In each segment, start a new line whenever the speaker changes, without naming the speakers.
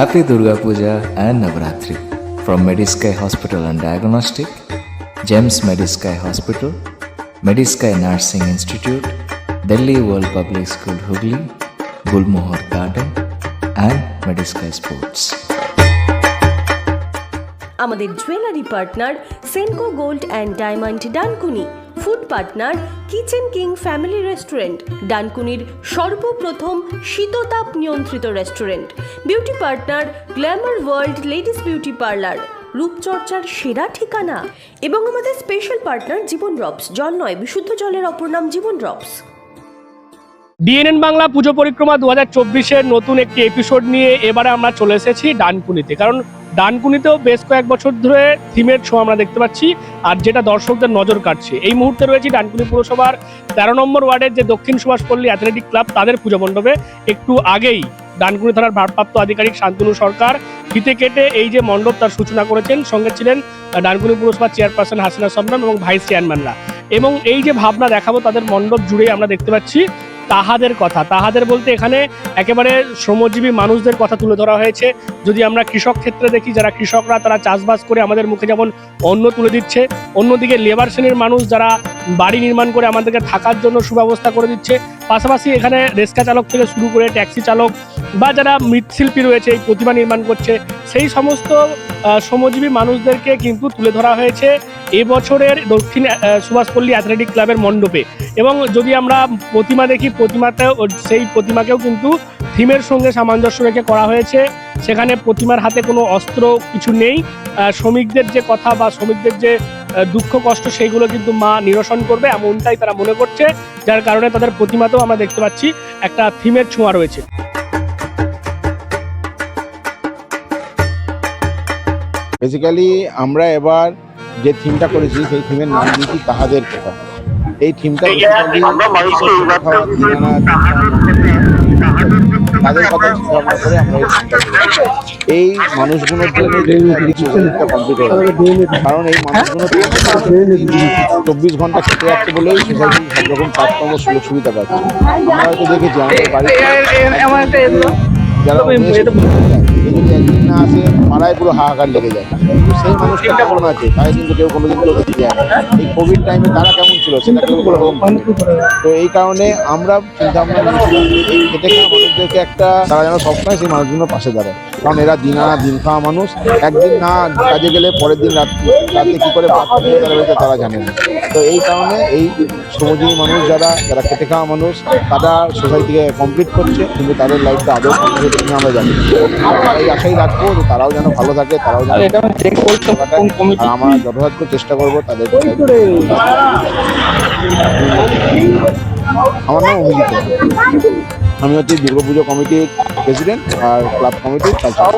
Happy Durga Puja and Navratri from Medisky Hospital and Diagnostic, GEMS Medisky Hospital, Medisky Nursing Institute, Delhi World Public School Hooghly, Gulmohar Garden, and Medisky Sports.
আমাদের jewellery partner Senco gold and diamond Dankuni food partner, kitchen king family restaurant, ডানকুনির সর্বপ্রথম শীততাপ নিয়ন্ত্রিত restaurant, beauty partner, glamour world ladies beauty parlour, রূপচর্চার সেরা ঠিকানা এবং আমাদের special partner জীবন drops জল নয় বিশুদ্ধ জলের অপর নাম জীবন ড্রপস
ডিএনএন বাংলা পুজো পরিক্রমা দু হাজার চব্বিশের নতুন একটি এপিসোড নিয়ে এবারে আমরা চলে এসেছি ডানকুনিতে। কারণ ডানকুনিতেও বেশ কয়েক বছর ধরে থিমের শো আমরা দেখতে পাচ্ছি, আর যেটা দর্শকদের নজর কাটছে এই মুহূর্তে রয়েছে ডানকুনি পুরসভার তেরো নম্বর ওয়ার্ডের যে দক্ষিণ সুভাষপল্লী অ্যাথলেটিক ক্লাব তাদের পুজো মণ্ডপে। একটু আগেই ডানকুনি থানার ভারপ্রাপ্ত আধিকারিক শান্তনু সরকার ফিতে কেটে এই যে মণ্ডপ তার সূচনা করেছেন, সঙ্গে ছিলেন ডানকুনি পুরসভার চেয়ারপারসন হাসিনা সম্রাম এবং ভাইস চেয়ারম্যানরা এবং এই যে ভাবনা দেখাবো তাদের মণ্ডপ জুড়ে আমরা দেখতে পাচ্ছি তাহাদের কথা। তাহাদের বলতে এখানে একেবারে শ্রমজীবী মানুষদের কথা তুলে ধরা হয়েছে। যদি আমরা কৃষক ক্ষেত্রে দেখি, যারা কৃষকরা, তারা চাষবাস করে আমাদের মুখে যেমন অন্ন তুলে দিচ্ছে, অন্যদিকে লেবার শ্রেণির মানুষ যারা বাড়ি নির্মাণ করে আমাদেরকে থাকার জন্য সুব্যবস্থা করে দিচ্ছে। পাশাপাশি এখানে রেস্কা চালক থেকে শুরু করে ট্যাক্সি চালক বা যারা মৃৎশিল্পী রয়েছে, এই প্রতিমা নির্মাণ করছে, সেই সমস্ত শ্রমজীবী মানুষদেরকে কিন্তু তুলে ধরা হয়েছে এবছরের দক্ষিণ সুভাষপল্লী অ্যাথলেটিক ক্লাবের মণ্ডপে। এবং যদি আমরা প্রতিমা দেখি, প্রতিমাতেও, সেই প্রতিমাকেও কিন্তু থিমের সঙ্গে সামঞ্জস্য রেখে করা হয়েছে। সেখানে প্রতিমার হাতে কোনো অস্ত্র কিছু নেই। শ্রমিকদের যে কথা বা শ্রমিকদের যে দুঃখ, কষ্ট, সেইগুলো কিন্তু মা নিরসন করবে, এমনটাই তারা মনে করছে। যার কারণে তাদের প্রতিমাতেও আমরা দেখতে পাচ্ছি একটা থিমের ছোঁয়া রয়েছে।
বেসিক্যালি আমরা এবার যে থিমটা করেছি সেই থিমের নাম দিয়েছি তাহাদের কথা এই থিমটা তাদের কথা চিন্তা করে আমরা এই মানুষগুলোর জন্য কমপ্লিট হয়ে কারণ এই মানুষগুলো চব্বিশ ঘণ্টা খেতে যাচ্ছে বলেই সোসাইটি সব রকম কাজকর্ম সুযোগ সুবিধা পাচ্ছে আমরা হয়তো দেখেছি আমাদের বাড়িতে যারা না আসে পাড়ায় পুরো হাহাকার লেগে যায়। কিন্তু সেই মানুষটা কেমন আছে তাই কিন্তু কেউ কোনোদিন যায় এই কোভিড টাইমে তারা কেমন ছিল সেটা কেউ। তো এই কারণে আমরা এই খেটে মানুষদেরকে একটা তারা যেন সবসময় সেই পাশে দাঁড়ায়। কারণ এরা দিন আনা দিন খাওয়া মানুষ। একদিন না কাজে গেলে পরের দিন রাত রাতে কী করে ভাত খেয়ে তারা তারা জানে না। তো এই কারণে এই শ্রমজীবী মানুষ যারা যারা খেটে খাওয়া মানুষ তারা সোসাইটিকে কমপ্লিট করছে। কিন্তু তাদের লাইফটা আদৌ আমরা জানি। এই আশাই রাখব যে তারাও যেন ভালো থাকে তারাও যেন আমরা যথাসাধ্য চেষ্টা করব তাদের আমার নাম অভিজিৎ আমি হচ্ছে দুর্গাপুজো কমিটির প্রেসিডেন্ট আর ক্লাব কমিটির কালচার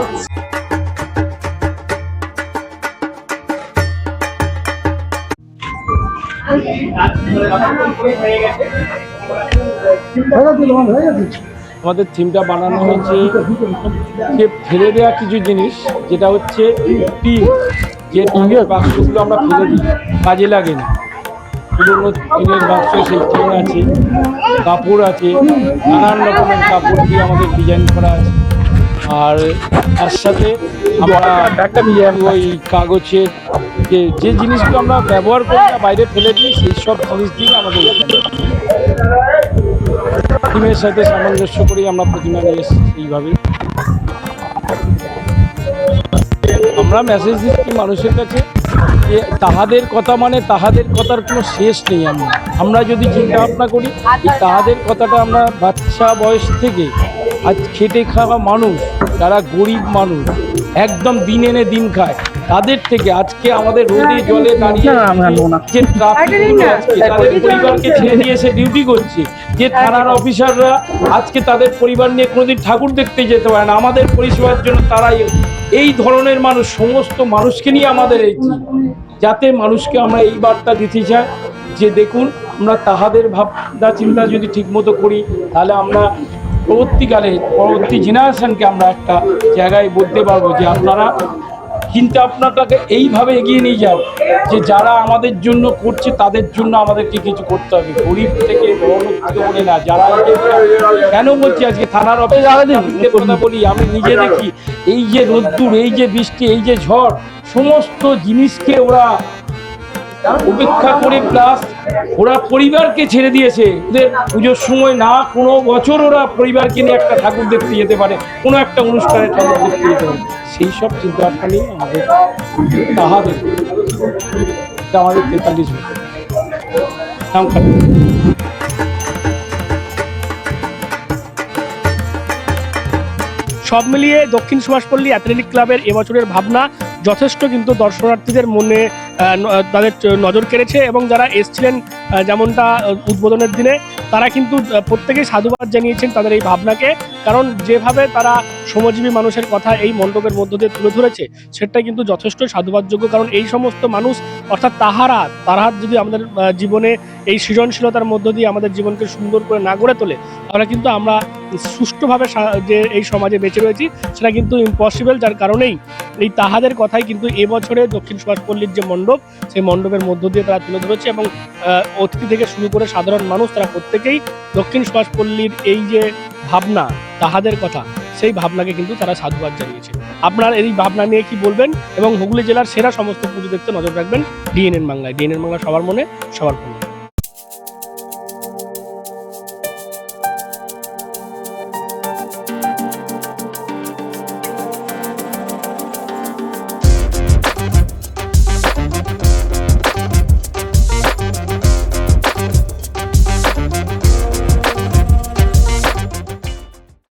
আমাদের থিমটা বানানো হয়েছে। যে ফেলে দেওয়া কিছু জিনিস যেটা হচ্ছে টিন। যে টিনের বাক্সগুলো আমরা ফেলে দিই কাজে লাগে না। পুরোনো টিনের বাক্স সেই টিন আছে কাপড় আছে নানান রকমের কাপড় দিয়ে আমাদের ডিজাইন করা আছে। আর তার সাথে আমরা একটা ওই কাগজের যে যে জিনিসগুলো আমরা ব্যবহার করি না বাইরে ফেলে দিই সেই সব জিনিস দিয়ে আমাদের টিমের সাথে সামঞ্জস্য করেই আমরা প্রতিমা নিয়ে এসেছি এইভাবেই আমরা মেসেজ দিচ্ছি মানুষের কাছে যে তাহাদের কথা মানে তাহাদের কথার কোনো শেষ নেই আমরা। আমরা যদি চিন্তা ভাবনা করি তাহাদের কথাটা আমরা বাচ্চা বয়স থেকে আজ খেটে খাওয়া মানুষ, যারা গরিব মানুষ, একদম দিন এনে দিন খায়। তাদের থেকে আজকে আমাদের রোদে জলে দাঁড়িয়ে যে ট্রাফিকগুলো আজকে তাদের পরিবারকে ছেড়ে দিয়ে এসে ডিউটি করছে। যে থানার অফিসাররা আজকে তাদের পরিবার নিয়ে কোনোদিন ঠাকুর দেখতে যেতে পারে না। আমাদের পরিষেবার জন্য তারা এই- এই ধরনের মানুষ সমস্ত মানুষকে নিয়ে আমাদের এই যাতে মানুষকে আমরা এই বার্তা দিতে চাই যে দেখুন আমরা তাহাদের ভাবনা চিন্তা যদি ঠিকমতো করি তাহলে আমরা পরবর্তীকালে পরবর্তী জেনারেশনকে আমরা একটা জায়গায় বলতে পারব যে আপনারা চিন্তা ভাবনাটাকে এইভাবে এগিয়ে নিয়ে যান যে যারা আমাদের জন্য করছে তাদের জন্য আমাদেরকে কিছু করতে হবে। গরিব থেকে বড় থেকে বলে না যারা কেন বলছি আজকে থানার অফিসে কথা বলি আমি নিজে দেখি এই যে রোদ্দুর এই যে বৃষ্টি এই যে ঝড় সমস্ত জিনিসকে ওরা উপেক্ষা করে প্লাস ওরা পরিবারকে ছেড়ে দিয়েছে। ওদের পুজোর সময় না কোনো বছর ওরা পরিবারকে নিয়ে একটা ঠাকুর দেখতে যেতে পারে কোনো একটা অনুষ্ঠানে ঠাকুর দেখতে যেতে পারে। সেই সব চিন্তা ভাবনা নিয়ে আমাদের তাহাদের আমাদের তেতাল্লিশ বছর।
সব মিলিয়ে দক্ষিণ সুভাষপল্লী অ্যাথলেটিক ক্লাবের এবছরের ভাবনা যথেষ্ট, কিন্তু দর্শনার্থীদের মনে তাদের নজর কেড়েছে এবং যারা এসছিলেন যেমনটা উদ্বোধনের দিনে তারা কিন্তু প্রত্যেকেই সাধুবাদ জানিয়েছেন তাদের এই ভাবনাকে। কারণ যেভাবে তারা শ্রমজীবী মানুষের কথা এই মণ্ডপের মধ্য দিয়ে তুলে ধরেছে সেটা কিন্তু যথেষ্ট সাধুবাদযোগ্য। কারণ এই সমস্ত মানুষ, অর্থাৎ তাহারা, তারা যদি আমাদের জীবনে এই সৃজনশীলতার মধ্য দিয়ে আমাদের জীবনকে সুন্দর করে না গড়ে তোলে, তাহলে কিন্তু আমরা সুষ্ঠুভাবে যে এই সমাজে বেঁচে রয়েছি, সেটা কিন্তু ইম্পসিবল যার কারণেই এই তাহাদের কথাই কিন্তু এবছরে দক্ষিণ সুভাষপল্লীর যে মণ্ডপ, সেই মণ্ডপের মধ্য দিয়ে তারা তুলে ধরেছে এবং অতিথি থেকে শুরু করে সাধারণ মানুষ তারা প্রত্যেকেই দক্ষিণ সুভাষপল্লীর এই যে ভাবনা, তাহাদের কথা, সেই ভাবনাকে কিন্তু তারা সাধুবাদ জানিয়েছে। আপনার এই ভাবনা নিয়ে কি বলবেন এবং হুগলি জেলার সেরা সমস্ত পুজো দেখতে নজর রাখবেন, ডিএনএন বাংলায়। ডিএনএন বাংলা সবার মনে, সবার ফোনে